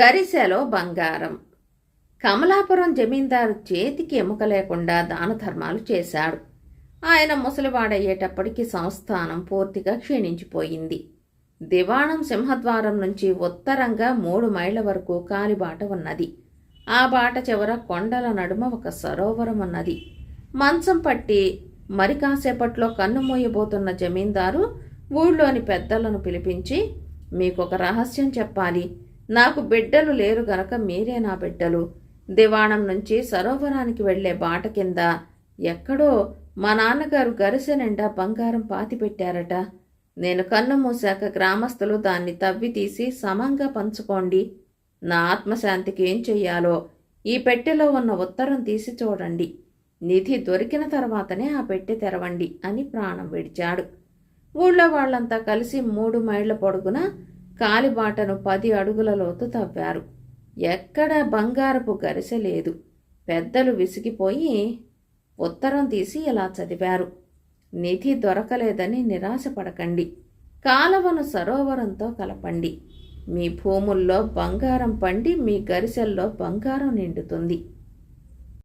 గరిసెలో బంగారం. కమలాపురం జమీందారు చేతికి ఎముక లేకుండా దాన ధర్మాలు చేశాడు. ఆయన ముసలివాడయ్యేటప్పటికి సంస్థానం పూర్తిగా క్షీణించిపోయింది. దివాణం సింహద్వారం నుంచి ఉత్తరంగా మూడు మైళ్ళ వరకు కాలిబాట ఉన్నది. ఆ బాట చివర కొండల నడుమ ఒక సరోవరం ఉన్నది. మంచం పట్టి మరి కాసేపట్లో కన్నుమోయబోతున్న జమీందారు ఊళ్ళోని పెద్దలను పిలిపించి మీకొక రహస్యం చెప్పాలి. నాకు బిడ్డలు లేరు గనక మీరే నా బిడ్డలు. దివాణం నుంచి సరోవరానికి వెళ్ళే బాట కింద ఎక్కడో మా నాన్నగారు గరిసె నిండా బంగారం పాతి పెట్టారట. నేను కన్ను మూసాక గ్రామస్తులు దాన్ని తవ్వి తీసి సమంగా పంచుకోండి. నా ఆత్మశాంతికి ఏం చెయ్యాలో? ఈ పెట్టెలో ఉన్న ఉత్తరం తీసి చూడండి. నిధి దొరికిన తర్వాతనే ఆ పెట్టె తెరవండి అని ప్రాణం విడిచాడు. ఊళ్ళో వాళ్ళంతా కలిసి మూడు మైళ్ళ పొడుగున కాలిబాటను పది అడుగుల లోతు తవ్వారు. ఎక్కడ బంగారపు గరిసె లేదు. పెద్దలు విసిగిపోయి ఉత్తరం తీసి ఇలా చదివారు. నిధి దొరకలేదని నిరాశపడకండి. కాలవను సరోవరంతో కలపండి. మీ భూముల్లో బంగారం పండి మీ గరిసెల్లో బంగారం నిండుతుంది.